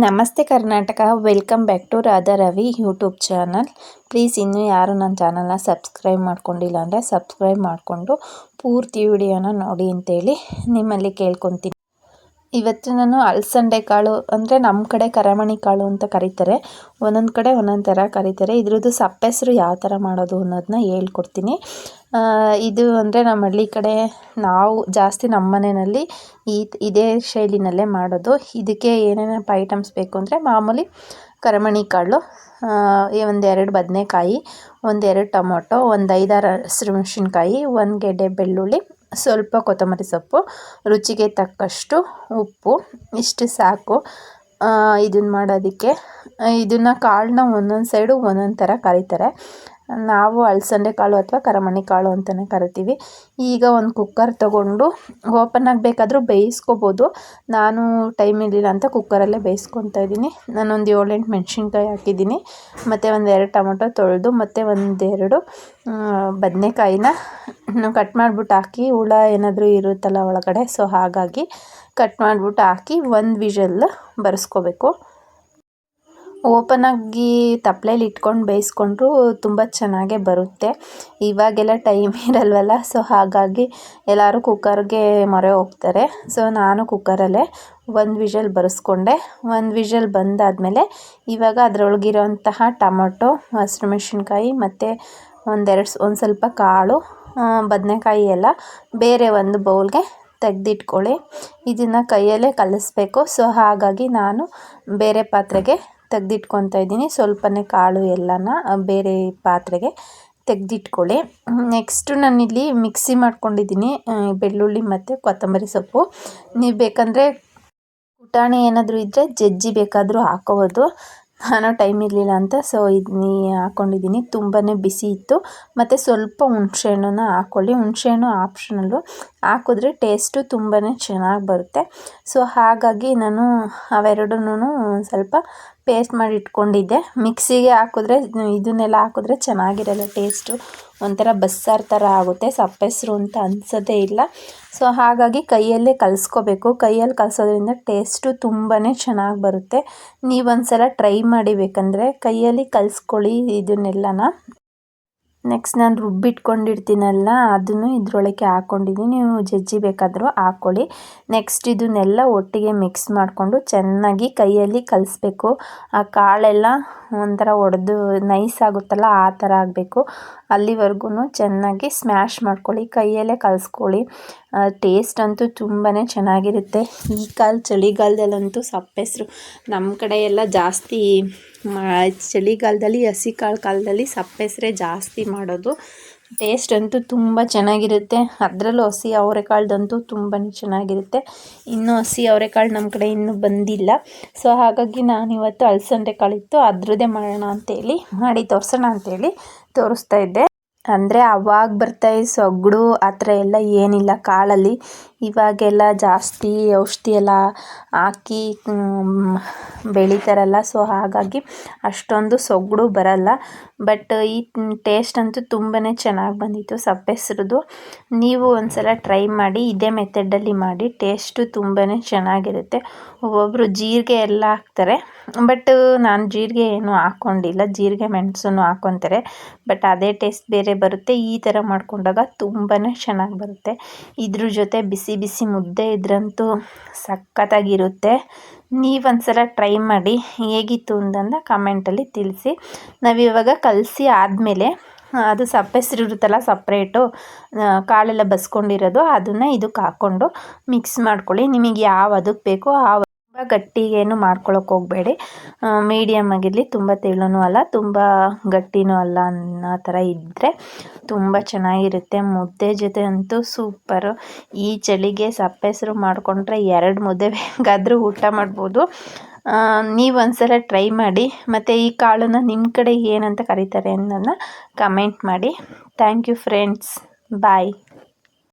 ನಮಸ್ತೆ Karnataka. Welcome back to Radha Ravi YouTube channel. Please ಇನ್ನೂ ಯಾರು ನನ್ನ ಚಾನಲ್ನ ಸಬ್ಸ್ಕ್ರೈಬ್ ಮಾಡ್ಕೊಂಡಿಲ್ಲ ಅಂದರೆ ಸಬ್ಸ್ಕ್ರೈಬ್ ಮಾಡಿಕೊಂಡು ಪೂರ್ತಿ ವಿಡಿಯೋನ ನೋಡಿ ಅಂತೇಳಿ ನಿಮ್ಮಲ್ಲಿ ಕೇಳ್ಕೊತೀನಿ. ಇವತ್ತು ನಾನು ಅಲಸಂಡೆ ಕಾಳು ಅಂದರೆ ನಮ್ಮ ಕಡೆ ಕರಮಣಿ ಕಾಳು ಅಂತ ಕರೀತಾರೆ. ಒಂದೊಂದು ಕಡೆ ಒಂದೊಂದು ಥರ ಕರೀತಾರೆ. ಇದ್ರದ್ದು ಸಪ್ಪೆಸರು ಯಾವ ಥರ ಮಾಡೋದು ಅನ್ನೋದನ್ನ ಹೇಳ್ಕೊಡ್ತೀನಿ. ಇದು ಅಂದರೆ ನಮ್ಮ ಹಳ್ಳಿ ಕಡೆ ನಾವು ಜಾಸ್ತಿ ನಮ್ಮ ಮನೆಯಲ್ಲಿ ಈ ಇದೇ ಶೈಲಿನಲ್ಲೇ ಮಾಡೋದು. ಇದಕ್ಕೆ ಏನೇನಪ್ಪ ಐಟಮ್ಸ್ ಬೇಕು ಅಂದರೆ ಮಾಮೂಲಿ ಕರಮಣಿ ಕಾಳು ಒಂದೆರಡು ಬದನೆಕಾಯಿ, ಒಂದೆರಡು ಟೊಮೊಟೊ, ಒಂದು ಐದಾರು ಹಸಿರು ಮೆಣಸಿನ್ಕಾಯಿ, ಒಂದು ಗೆಡ್ಡೆ ಬೆಳ್ಳುಳ್ಳಿ ಸ್ವಲ್ಪ ಕೊತ್ತಂಬರಿ ಸೊಪ್ಪು, ರುಚಿಗೆ ತಕ್ಕಷ್ಟು ಉಪ್ಪು, ಇಷ್ಟು ಸಾಕು. ಇದನ್ನು ಮಾಡೋದಕ್ಕೆ, ಇದನ್ನು ಕಾಳನ್ನ ಒಂದೊಂದು ಸೈಡು ಒಂದೊಂದು ಥರ ಕರೀತಾರೆ. ನಾವು ಅಲಸಂದೆ ಕಾಳು ಅಥವಾ ಕರಮಣಿ ಕಾಳು ಅಂತಲೇ ಕರಿತೀವಿ. ಈಗ ಒಂದು ಕುಕ್ಕರ್ ತೊಗೊಂಡು ಓಪನ್ ಆಗಬೇಕಾದ್ರೂ ಬೇಯಿಸ್ಕೋಬೋದು. ನಾನು ಟೈಮ್ ಇರಲಿಲ್ಲ ಅಂತ ಕುಕ್ಕರಲ್ಲೇ ಬೇಯಿಸ್ಕೊತಾ ಇದ್ದೀನಿ. ನಾನೊಂದು ಏಳೆಂಟು ಮೆಣಸಿನ್ಕಾಯಿ ಹಾಕಿದ್ದೀನಿ. ಮತ್ತು ಒಂದೆರಡು ಟೊಮೊಟೊ ತೊಳೆದು ಮತ್ತು ಒಂದೆರಡು ಬದನೆಕಾಯಿನ ಕಟ್ ಮಾಡಿಬಿಟ್ಟು ಹಾಕಿ, ಹುಳ ಏನಾದರೂ ಇರುತ್ತಲ್ಲ ಒಳಗಡೆ ಸೊ ಹಾಗಾಗಿ ಕಟ್ ಮಾಡಿಬಿಟ್ಟು ಹಾಕಿ ಒಂದು ವಿಷಲ್ ಬರೆಸ್ಕೋಬೇಕು. ಓಪನ್ ಆಗಿ ತಪ್ಪಲೆಯಲ್ಲಿ ಇಟ್ಕೊಂಡು ಬೇಯಿಸ್ಕೊಂಡ್ರು ತುಂಬ ಚೆನ್ನಾಗೇ ಬರುತ್ತೆ. ಇವಾಗೆಲ್ಲ ಟೈಮ್ ಇರಲ್ವಲ್ಲ ಸೊ ಹಾಗಾಗಿ ಎಲ್ಲರೂ ಕುಕ್ಕರ್ಗೆ ಮೊರೆ ಹೋಗ್ತಾರೆ. ಸೊ ನಾನು ಕುಕ್ಕರಲ್ಲೇ ಒಂದು ವಿಷಲ್ ಬರೆಸ್ಕೊಂಡೆ. ಒಂದು ವಿಷಲ್ ಬಂದಾದಮೇಲೆ ಇವಾಗ ಅದರೊಳಗಿರೋಂತಹ ಟೊಮೊಟೊ ಹಸಿಮೆಣ್ಸಿನ್ಕಾಯಿ ಮತ್ತು ಒಂದೆರಡು ಒಂದು ಸ್ವಲ್ಪ ಕಾಳು ಬದನೆಕಾಯಿ ಎಲ್ಲ ಬೇರೆ ಒಂದು ಬೌಲ್ಗೆ ತೆಗೆದಿಟ್ಕೊಳ್ಳಿ. ಇದನ್ನು ಕೈಯಲ್ಲೇ ಕಲಿಸ್ಬೇಕು. ಸೊ ಹಾಗಾಗಿ ನಾನು ಬೇರೆ ಪಾತ್ರೆಗೆ ತೆಗ್ದಿಟ್ಕೊತಾ ಇದ್ದೀನಿ. ಸ್ವಲ್ಪನೇ ಕಾಳು, ಎಲ್ಲನ ಬೇರೆ ಪಾತ್ರೆಗೆ ತೆಗೆದಿಟ್ಕೊಳ್ಳಿ. ನೆಕ್ಸ್ಟು ನಾನಿಲ್ಲಿ ಮಿಕ್ಸಿ ಮಾಡ್ಕೊಂಡಿದ್ದೀನಿ ಬೆಳ್ಳುಳ್ಳಿ ಮತ್ತು ಕೊತ್ತಂಬರಿ ಸೊಪ್ಪು. ನೀವು ಬೇಕಂದರೆ ಪುಟಾಣಿ ಏನಾದರೂ ಇದ್ದರೆ ಜಜ್ಜಿ ಬೇಕಾದರೂ ಹಾಕೋಬೋದು. ನಾನು ಟೈಮ್ ಇರಲಿಲ್ಲ ಅಂತ, ಸೊ ಇದನ್ನ ಹಾಕ್ಕೊಂಡಿದ್ದೀನಿ ತುಂಬಾ ಬಿಸಿ ಇತ್ತು. ಮತ್ತು ಸ್ವಲ್ಪ ಹುಣಸೆಹಣ್ಣನ್ನ ಹಾಕ್ಕೊಳ್ಳಿ ಹುಣಸೆಹಣ್ಣು ಆಪ್ಷನಲ್ಲು. ಹಾಕಿದ್ರೆ ಟೇಸ್ಟು ತುಂಬಾ ಚೆನ್ನಾಗಿ ಬರುತ್ತೆ. ಸೊ ಹಾಗಾಗಿ ನಾನು ಅವೆರಡನ್ನೂ ಸ್ವಲ್ಪ ಪೇಸ್ಟ್ ಮಾಡಿ ಇಟ್ಕೊಂಡಿದ್ದೆ. ಮಿಕ್ಸಿಗೆ ಹಾಕಿದ್ರೆ, ಇದನ್ನೆಲ್ಲ ಹಾಕಿದ್ರೆ ಚೆನ್ನಾಗಿರಲ್ಲ ಟೇಸ್ಟು ಒಂಥರ ಬಸ್ಸಾರು ಥರ ಆಗುತ್ತೆ, ಸಪ್ಪೆಸ್ರು ಅಂತ ಅನ್ಸೋದೇ ಇಲ್ಲ. ಸೊ ಹಾಗಾಗಿ ಕೈಯಲ್ಲೇ ಕಲಿಸ್ಕೋಬೇಕು. ಕೈಯಲ್ಲಿ ಕಲಸೋದ್ರಿಂದ ಟೇಸ್ಟು ತುಂಬಾ ಚೆನ್ನಾಗಿ ಬರುತ್ತೆ. ನೀವೊಂದು ಸಲ ಟ್ರೈ ಮಾಡಿಬೇಕಂದ್ರೆ ಕೈಯಲ್ಲಿ ಕಲಿಸ್ಕೊಳ್ಳಿ ಇದನ್ನೆಲ್ಲನ. ನೆಕ್ಸ್ಟ್ ನಾನು ರುಬ್ಬಿಟ್ಕೊಂಡಿರ್ತೀನಲ್ಲ ಅದನ್ನು ಇದರೊಳಗೆ ಹಾಕ್ಕೊಂಡಿದ್ದೀನಿ ನೀವು ಜಜ್ಜಿ ಬೇಕಾದರೂ ಹಾಕ್ಕೊಳ್ಳಿ ನೆಕ್ಸ್ಟ್ ಇದನ್ನೆಲ್ಲ ಒಟ್ಟಿಗೆ ಮಿಕ್ಸ್ ಮಾಡಿಕೊಂಡು ಚೆನ್ನಾಗಿ ಕೈಯಲ್ಲಿ ಕಲಿಸ್ಬೇಕು. ಆ ಕಾಳೆಲ್ಲ ಒಂಥರ ಒಡೆದು ನೈಸ್ ಆಗುತ್ತಲ್ಲ, ಆ ಥರ ಆಗಬೇಕು. ಅಲ್ಲಿವರೆಗೂ ಚೆನ್ನಾಗಿ ಸ್ಮ್ಯಾಶ್ ಮಾಡ್ಕೊಳ್ಳಿ, ಕೈಯಲ್ಲೇ ಕಲಿಸ್ಕೊಳ್ಳಿ. ಟೇಸ್ಟ್ ಅಂತೂ ತುಂಬಾ ಚೆನ್ನಾಗಿರುತ್ತೆ. ಈ ಕಾಲ ಚಳಿಗಾಲದಲ್ಲಂತೂ ಸಪ್ಪೆಸರು. ನಮ್ಮ ಕಡೆ ಎಲ್ಲ ಜಾಸ್ತಿ ಚಳಿಗಾಲದಲ್ಲಿ ಹಸಿ ಕಾಳು ಕಾಲದಲ್ಲಿ ಸಪ್ಪೆಸರೇ ಜಾಸ್ತಿ ಮಾಡೋದು. ಟೇಸ್ಟ್ ಅಂತೂ ತುಂಬ ಚೆನ್ನಾಗಿರುತ್ತೆ. ಅದರಲ್ಲೂ ಹಸಿ ಅವರೆಕಾಳ್ದಂತೂ ತುಂಬಾ ಚೆನ್ನಾಗಿರುತ್ತೆ. ಇನ್ನೂ ಹಸಿ ಅವರೆಕಾಳು ನಮ್ಮ ಕಡೆ ಇನ್ನೂ ಬಂದಿಲ್ಲ. ಸೊ ಹಾಗಾಗಿ ನಾನಿವತ್ತು ಅಲಸಂದೆ ಕಾಳಿತ್ತು. ಅದರದ್ದೇ ಮಾಡೋಣ ಅಂತೇಳಿ, ಮಾಡಿ ತೋರಿಸೋಣ ಅಂತೇಳಿ ತೋರಿಸ್ತಾ ಇದ್ದೆ. ಅಂದರೆ ಅವಾಗ ಬರ್ತಾ ಸೊಗಡು ಆ ಥರ ಎಲ್ಲ ಏನಿಲ್ಲ, ಕಾಳಲ್ಲಿ ಇವಾಗೆಲ್ಲ ಜಾಸ್ತಿ ಔಷಧಿ ಎಲ್ಲ ಹಾಕಿ ಬೆಳೀತಾರಲ್ಲ ಸೊ ಹಾಗಾಗಿ ಅಷ್ಟೊಂದು ಸೊಗಡು ಬರಲ್ಲ. ಬಟ್ ಈ ಟೇಸ್ಟ್ ಅಂತೂ ತುಂಬಾ ಚೆನ್ನಾಗಿ ಬಂದಿತ್ತು ಸಪ್ಪೆಸ್ರದ್ದು ನೀವು ಒಂದು ಸಲ ಟ್ರೈ ಮಾಡಿ, ಇದೇ ಮೆಥಡಲ್ಲಿ ಮಾಡಿ ಟೇಸ್ಟು ತುಂಬಾ ಚೆನ್ನಾಗಿರುತ್ತೆ. ಒಬ್ಬೊಬ್ಬರು ಜೀರಿಗೆ ಎಲ್ಲ ಹಾಕ್ತಾರೆ. ಬಟ್ ನಾನು ಜೀರಿಗೆ ಏನು ಹಾಕ್ಕೊಂಡಿಲ್ಲ ಜೀರಿಗೆ ಮೆಣಸನ್ನು ಹಾಕ್ಕೊತಾರೆ ಬಟ್ ಅದೇ ಟೇಸ್ಟ್ ಬೇರೆ ಬರುತ್ತೆ, ಈ ಥರ ಮಾಡಿಕೊಂಡಾಗ ತುಂಬಾ ಚೆನ್ನಾಗಿ ಬರುತ್ತೆ. ಇದ್ರ ಜೊತೆ ಬಿಸಿ ಬಿಸಿ ಮುದ್ದೆ ಇದ್ರಂತೂ ಸಖತ್ತಾಗಿರುತ್ತೆ. ನೀವೊಂದ್ಸಲ ಟ್ರೈ ಮಾಡಿ, ಹೇಗಿತ್ತು ಅಂತಂದು ಕಮೆಂಟಲ್ಲಿ ತಿಳಿಸಿ. ನಾವಿವಾಗ ಕಲಸಿ ಆದಮೇಲೆ, ಅದು ಸಪ್ಪೆಸಿರುತ್ತಲ್ಲ ಸಪ್ರೇಟು ಕಾಳೆಲ್ಲ ಬಸ್ಕೊಂಡಿರೋದು, ಅದನ್ನು ಇದಕ್ಕೆ ಹಾಕ್ಕೊಂಡು ಮಿಕ್ಸ್ ಮಾಡ್ಕೊಳ್ಳಿ. ನಿಮಗೆ ಯಾವ ಅದಕ್ಕೆ ಬೇಕೋ ಆ ತುಂಬ ಗಟ್ಟಿಗೇನು ಮಾಡ್ಕೊಳಕ್ಕೆ ಹೋಗಬೇಡಿ. ಮೀಡಿಯಮ್ ಆಗಿರಲಿ ತುಂಬ ತೆಳುನೂ ಅಲ್ಲ, ತುಂಬ ಗಟ್ಟಿನೂ ಅಲ್ಲ ಅನ್ನೋ ಥರ ಇದ್ದರೆ ತುಂಬ ಚೆನ್ನಾಗಿರುತ್ತೆ. ಮುದ್ದೆ ಜೊತೆ ಅಂತೂ ಸೂಪರು ಈ ಚಳಿಗೆ ಸಪ್ಪೆಸರು ಮಾಡಿಕೊಂಡ್ರೆ ಎರಡು ಮುದ್ದೆ ಬೇಕಾದರೂ ಊಟ ಮಾಡ್ಬೋದು. ನೀವು ಒಂದ್ಸಲ ಟ್ರೈ ಮಾಡಿ, ಮತ್ತು ಈ ಕಾಳನ್ನು ನಿಮ್ಮ ಕಡೆ ಏನಂತ ಕರೀತಾರೆ ಅನ್ನೋದನ್ನ ಕಮೆಂಟ್ ಮಾಡಿ. Thank you friends bye